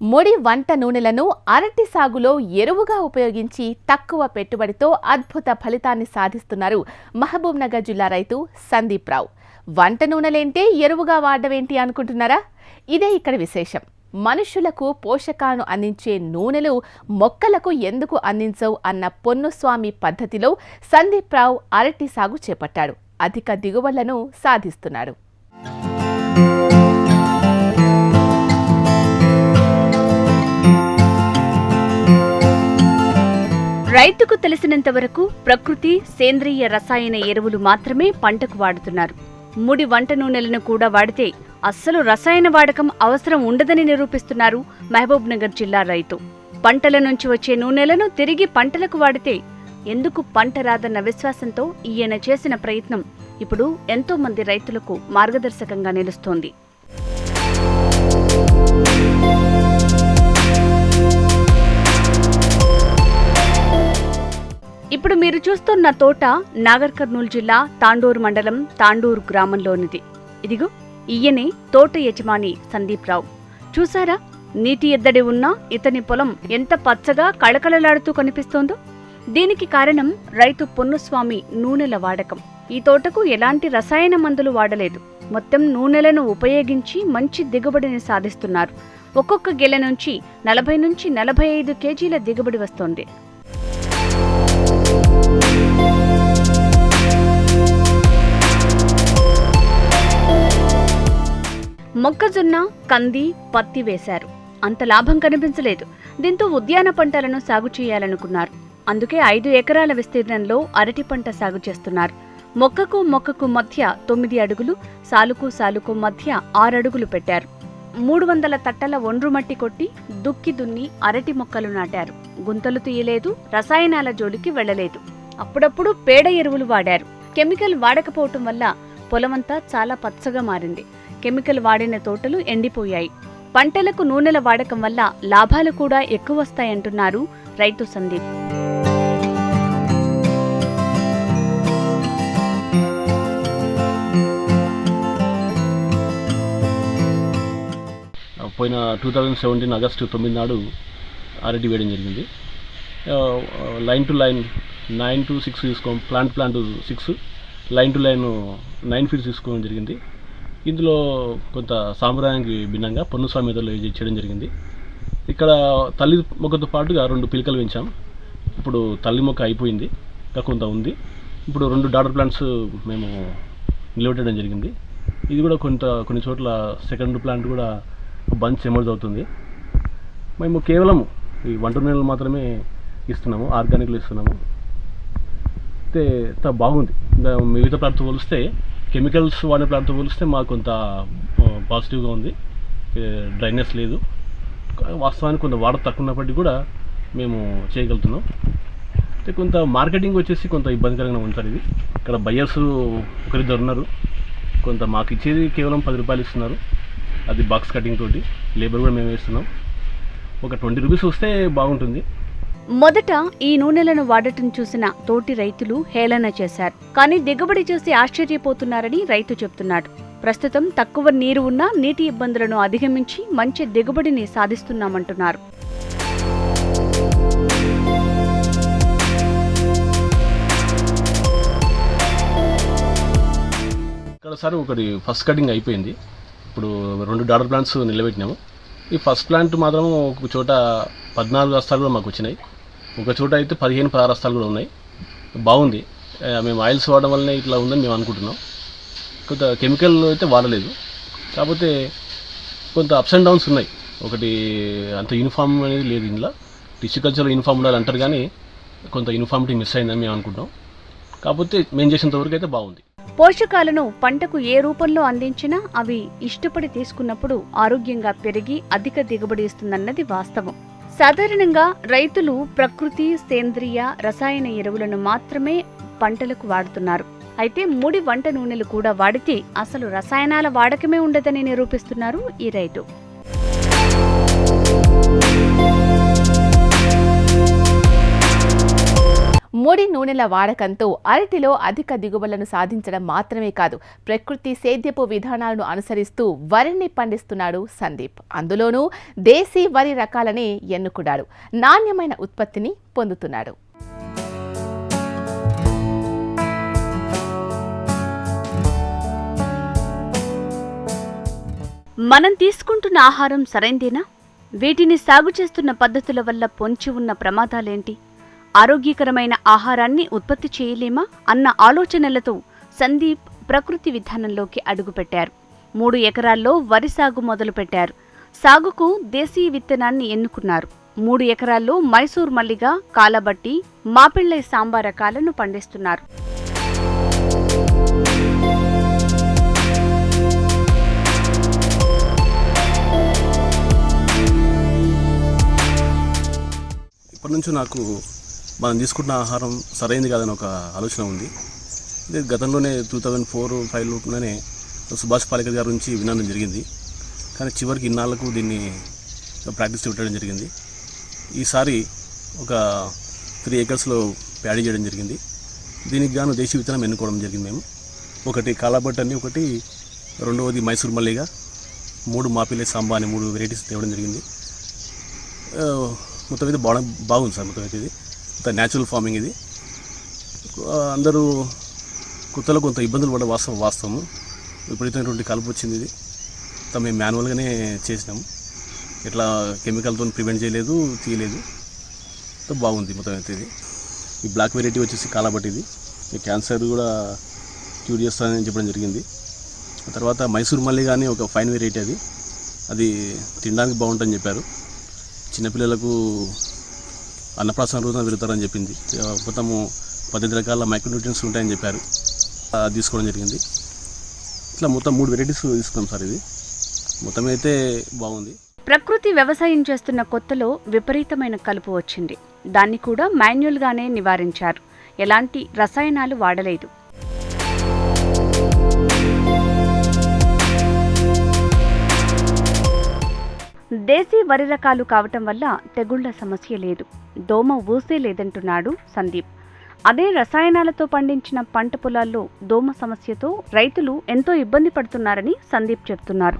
ముడి వంట నూనెలను అరటి సాగులో ఎరువుగా ఉపయోగించి తక్కువ పెట్టుబడితో అద్భుత ఫలితాన్ని సాధిస్తున్నారు మహబూబ్ నగర్ జిల్లా రైతు సందీప్ రావు. వంట నూనెలేంటే ఎరువుగా వాడవేంటి అనుకుంటున్నారా? ఇదే ఇక్కడ విశేషం. మనుషులకు పోషకాలను అందించే నూనెలు మొక్కలకు ఎందుకు అందించవు అన్న పొన్నుస్వామి పద్ధతిలో సందీప్ రావు అరటి సాగు చేపట్టాడు. అధిక దిగుబడులను సాధిస్తున్నాడు రైతుకు తెలిసినంత వరకు ప్రకృతి సేంద్రియ రసాయన ఎరువులు మాత్రమే పంటకు వాడుతున్నారు. ముడి వంట నూనెలను కూడా వాడితే అస్సలు రసాయన వాడకం అవసరం ఉండదని నిరూపిస్తున్నారు మహబూబ్ నగర్ జిల్లా రైతు. పంటల నుంచి వచ్చే నూనెలను తిరిగి పంటలకు వాడితే ఎందుకు పంట రాదన్న విశ్వాసంతో ఈయన చేసిన ప్రయత్నం ఇప్పుడు ఎంతో మంది రైతులకు మార్గదర్శకంగా నిలుస్తోంది. ఇప్పుడు మీరు చూస్తున్న తోట నాగర్ కర్నూలు జిల్లా తాండూరు మండలం తాండూరు గ్రామంలోనిది. ఇదిగో ఈయనే తోట యజమాని సందీప్ రావు. చూసారా నీటి ఎద్దడి ఉన్న ఇతని పొలం ఎంత పచ్చగా కళకళలాడుతూ కనిపిస్తోందో. దీనికి కారణం రైతు పొన్నుస్వామి నూనెల వాడకం. ఈ తోటకు ఎలాంటి రసాయన మందులు వాడలేదు. మొత్తం నూనెలను ఉపయోగించి మంచి దిగుబడిని సాధిస్తున్నారు. ఒక్కొక్క గెల నుంచి నలభై నుంచి నలభై ఐదు కేజీల దిగుబడి వస్తోంది. మొక్కజొన్న కంది పత్తి వేశారు. అంత లాభం కనిపించలేదు. దీంతో ఉద్యాన పంటలను సాగు చేయాలనుకున్నారు. అందుకే ఐదు ఎకరాల విస్తీర్ణంలో అరటి పంట సాగు చేస్తున్నారు. మొక్కకు మొక్కకు మధ్య తొమ్మిది అడుగులు సాలుకు సాలుకు మధ్య ఆరడుగులు పెట్టారు. మూడు వందల తట్టల ఒండ్రు మట్టి కొట్టి దుక్కి దున్ని అరటి మొక్కలు నాటారు. గుంతలు తీయలేదు రసాయనాల జోలికి వెళ్ళలేదు అప్పుడప్పుడు పేడ ఎరువులు వాడారు. కెమికల్ వాడకపోవటం వల్ల పొలమంతా చాలా పచ్చగా మారింది. కెమికల్ వాడిన తోటలు ఎండిపోయాయి. పంటలకు నూనెల వాడకం వల్ల లాభాలు కూడా ఎక్కువ వస్తాయంటున్నారు రైతు సందీప్. పోయిన టూ థౌజండ్ సెవెంటీన్ ఆగస్టు తొమ్మిది నాడు అరటి వేయడం జరిగింది. Line to line nine two six తీసుకో plant plant six line to line nine feets తీసుకోవడం జరిగింది. ఇందులో కొంత సాంప్రదాయానికి భిన్నంగా పన్ను సామెతలు చేయడం జరిగింది. ఇక్కడ తల్లి మొక్కతో పాటుగా రెండు పిలికలు పెంచాం. ఇప్పుడు తల్లి మొక్క అయిపోయింది. ఇంకా కొంత ఉంది. ఇప్పుడు రెండు డాటర్ ప్లాంట్స్ మేము నిలబెట్టడం జరిగింది. ఇది కూడా కొంత కొన్ని చోట్ల సెకండ్ ప్లాంట్ కూడా బంచ్ ఎమర్జ్ అవుతుంది. మేము కేవలం ఈ వంట నూనెలు మాత్రమే ఇస్తున్నాము. ఆర్గానిక్లు ఇస్తున్నాము. అయితే బాగుంది. మిగతా ప్లాంట్తో పోలిస్తే కెమికల్స్ వాడే ప్లాంట్తో పోలిస్తే మాకు కొంత పాజిటివ్గా ఉంది. డ్రైనెస్ లేదు. వాస్తవానికి కొంత వాటర్ తక్కువ ఉన్నప్పటికీ కూడా మేము చేయగలుగుతున్నాం. అయితే కొంత మార్కెటింగ్ వచ్చేసి కొంత ఇబ్బందికరంగా ఉంటుంది ఇది. ఇక్కడ బయ్యర్స్ ఒకరిద్దరు ఉన్నారు. కొంత మాకు ఇచ్చేది కేవలం పది రూపాయలు ఇస్తున్నారు. అది బాక్స్ కటింగ్ తోటి. లేబర్ కూడా మేము వేస్తున్నాం. ఒక ట్వంటీ రూపీస్ వస్తే బాగుంటుంది. మొదట ఈ నూనెలను వాడటం చూసిన తోటి రైతులు హేళన చేశారు. కానీ దిగుబడి చూసి ఆశ్చర్యపోతున్నారని రైతు చెప్తున్నాడు. ప్రస్తుతం తక్కువ నీరు ఉన్నా నీటి ఇబ్బందులను అధిగమించి మంచి దిగుబడిని సాధిస్తున్నామంటున్నారు. ఇక్కడ సార్ ఒకటి ఫస్ట్ కటింగ్ అయిపోయింది. ఇప్పుడు రెండు డాటర్ ప్లాంట్స్ నిలబెట్టినాము. ఈ ఫస్ట్ ప్లాంట్ మాత్రం ఒక చోట పద్నాలుగు రస్తాలు కూడా మాకు వచ్చినాయి. ఒక చోట అయితే పదిహేను పదహారు రస్తాలు కూడా ఉన్నాయి. బాగుంది. మేము ఆయిల్స్ వాడడం వల్లనే ఇట్లా ఉందని మేము అనుకుంటున్నాం. కొంత కెమికల్ అయితే వాడలేదు. కాకపోతే కొంత అప్స్ అండ్ డౌన్స్ ఉన్నాయి. ఒకటి అంత యూనిఫామ్ అనేది లేదు ఇందులో. టిష్యూ కల్చర్లో యూనిఫామ్ ఉండాలి అంటారు కానీ కొంత యూనిఫామిటీ మిస్ అయిందని మేము అనుకుంటాం కాకపోతే మేము చేసినంతవరకు అయితే బాగుంది. పోషకాలను పంటకు ఏ రూపంలో అందించినా అవి ఇష్టపడి తీసుకున్నప్పుడు ఆరోగ్యంగా పెరిగి అధిక దిగుబడి ఇస్తుందన్నది వాస్తవం. సాధారణంగా రైతులు ప్రకృతి సేంద్రియ రసాయన ఎరువులను మాత్రమే పంటలకు వాడుతున్నారు. అయితే ముడి వంట నూనెలు కూడా వాడితే అసలు రసాయనాల వాడకమే ఉండదని నిరూపిస్తున్నారు ఈ రైతు. ముడి నూనెల వాడకంతో అరటిలో అధిక దిగుబడులను సాధించడం మాత్రమే కాదు ప్రకృతి సేద్యపు విధానాలను అనుసరిస్తూ వరిని పండిస్తున్నాడు సందీప్. అందులోనూ దేశీ వరి రకాలని ఎన్నుకున్నాడు. నాణ్యమైన ఉత్పత్తిని పొందుతున్నాడు. మనం తీసుకుంటున్న ఆహారం సరైందేనా? వీటిని సాగు చేస్తున్న పద్ధతుల వల్ల పొంచి ఉన్న ప్రమాదాలేంటి? ఆరోగ్యకరమైన ఆహారాన్ని ఉత్పత్తి చేయలేమా అన్న ఆలోచనలతో సందీప్ ప్రకృతి విధానంలోకి అడుగుపెట్టారు. మూడు ఎకరాల్లో వరి సాగు మొదలుపెట్టారు. సాగుకు దేశీయ విత్తనాన్ని ఎన్నుకున్నారు. మూడు ఎకరాల్లో మైసూర్ మల్లిగా కాలబట్టి మాపిళ్ళై సాంబార్ రకాలను పండిస్తున్నారు. ఇప్పటి నుంచి నాకు మనం తీసుకుంటున్న ఆహారం సరైనది కాదని ఒక ఆలోచన ఉంది. ఇది గతంలోనే టూ థౌజండ్ ఫోర్ ఫైవ్లోనే సుభాష్ పాలేకర్ గారి నుంచి వినడం జరిగింది. కానీ చివరికి ఇన్నాళ్ళకు దీన్ని ప్రాక్టీస్ పెట్టడం జరిగింది. ఈసారి ఒక త్రీ ఏకర్స్లో ప్యాడీ చేయడం జరిగింది. దీనికి గాను దేశీ విత్తనం ఎన్నుకోవడం జరిగింది మేము. ఒకటి కాలాబట్టని ఒకటి రెండవది మైసూర్ మల్లిగా మూడు మాపిలే సాంబా అని మూడు వెరైటీస్ తేవడం జరిగింది. మొత్తం అయితే బాగా బాగుంది సార్ మొత్తం అయితే ఇది. న్యాచురల్ ఫార్మింగ్ ఇది. అందరూ కొత్తలో కొంత ఇబ్బందులు పడే వాస్తవం వాస్తవము. విపరీతమైనటువంటి కలుపు వచ్చింది ఇది. మేము మాన్యువల్గానే చేసినాము. ఇట్లా కెమికల్తో ప్రివెంట్ చేయలేదు తీయలేదు. బాగుంది మొత్తం అయితే ఇది. ఈ బ్లాక్ వెరైటీ వచ్చేసి కాలబట్టి ఇది. ఈ క్యాన్సర్ కూడా క్యూర్ చేస్తానని చెప్పడం జరిగింది. ఆ తర్వాత మైసూర్ మల్లి కానీ ఒక ఫైన్ వెరైటీ అది. అది తినడానికి బాగుంటుందని చెప్పారు. చిన్నపిల్లలకు అన్నప్రాసన రోజున పెరుగుతారని చెప్పింది. మొత్తము పద్దెనిమిది రకాల మైక్రోన్యూట్రియన్స్ ఉంటాయని చెప్పారు. తీసుకోవడం జరిగింది. ఇట్లా మొత్తం మూడు వెరైటీస్ తీసుకున్నాం సార్ ఇది. మొత్తం అయితే బాగుంది. ప్రకృతి వ్యవసాయం చేస్తున్న కొత్తలో విపరీతమైన కలుపు వచ్చింది. దాన్ని కూడా మాన్యువల్గానే నివారించారు. ఎలాంటి రసాయనాలు వాడలేదు. దేశీ వరి రకాలు కావటం వల్ల తెగుళ్ళ సమస్య లేదు. దోమ ఊసే లేదంటున్నాడు సందీప్. అదే రసాయనాలతో పండించిన పంట పొలాల్లో దోమ సమస్యతో రైతులు ఎంతో ఇబ్బంది పడుతున్నారని సందీప్ చెప్తున్నారు.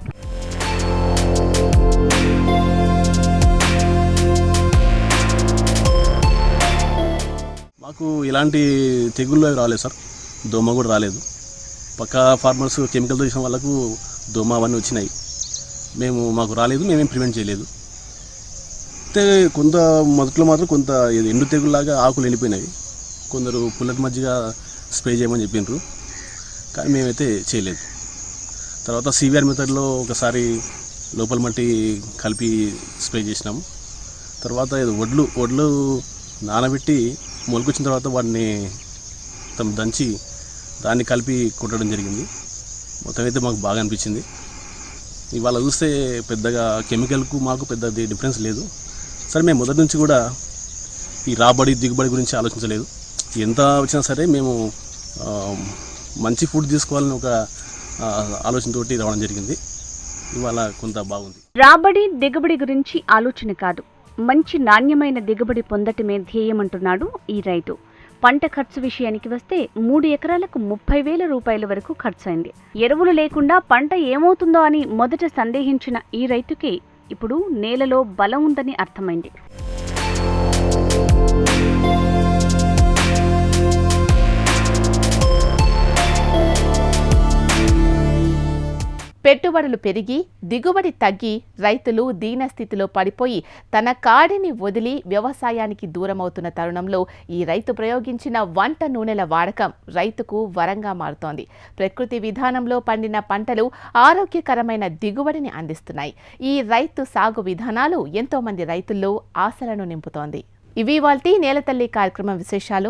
మాకు ఇలాంటి తెగుళ్ళు అవి రాలేదు సార్. దోమ కూడా రాలేదు. పక్క ఫార్మర్స్ కెమికల్తో చేసిన వాళ్ళకు దోమ అవన్నీ వచ్చినాయి. మేము మాకు రాలేదు మేమేం ప్రివెంట్ చేయలేదు. అయితే కొంత మొదట్లో మాత్రం కొంత ఎండు తెగుల్లాగా ఆకులు ఎండిపోయినాయి. కొందరు పుల్లటి మధ్యగా స్ప్రే చేయమని చెప్పిండ్రు కానీ మేమైతే చేయలేదు. తర్వాత సివిఆర్ మెథడ్లో ఒకసారి లోపల మట్టి కలిపి స్ప్రే చేసినాము. తర్వాత వడ్లు వడ్లు నానబెట్టి మొలకొచ్చిన తర్వాత వాటిని మొత్తం దంచి దాన్ని కలిపి కుట్టడం జరిగింది. మొత్తం అయితే మాకు బాగా అనిపించింది. ఇవాళ చూస్తే పెద్దగా కెమికల్కు మాకు పెద్ద డిఫరెన్స్ లేదు. సరే మేము మొదటి నుంచి కూడా ఈ రాబడి దిగుబడి గురించి ఆలోచించలేదు. ఎంత వచ్చినా సరే మేము మంచి ఫుడ్ తీసుకోవాలని ఒక ఆలోచనతోటి రావడం జరిగింది. ఇవాళ కొంత బాగుంది. రాబడి దిగుబడి గురించి ఆలోచన కాదు. మంచి నాణ్యమైన దిగుబడి పొందటమే ధ్యేయమంటున్నాడు ఈ రైతు. పంట ఖర్చు విషయానికి వస్తే మూడు ఎకరాలకు ముప్పై వేల రూపాయల వరకు ఖర్చయింది. ఎరువులు లేకుండా పంట ఏమవుతుందో అని మొదట సందేహించిన ఈ రైతుకి ఇప్పుడు నేలలో బలం ఉందని అర్థమైంది. పెట్టుబడులు పెరిగి దిగుబడి తగ్గి రైతులు దీనస్థితిలో పడిపోయి తన కాడిని వదిలి వ్యవసాయానికి దూరమవుతున్న తరుణంలో ఈ రైతు ప్రయోగించిన వంట నూనెల వాడకం రైతుకు వరంగా మారుతోంది. ప్రకృతి విధానంలో పండిన పంటలు ఆరోగ్యకరమైన దిగుబడిని అందిస్తున్నాయి. ఈ రైతు సాగు విధానాలు ఎంతోమంది రైతుల్లో ఆశలను నింపుతోంది. ఇవి వాల్టి నేలతల్లి కార్యక్రమం విశేషాలు.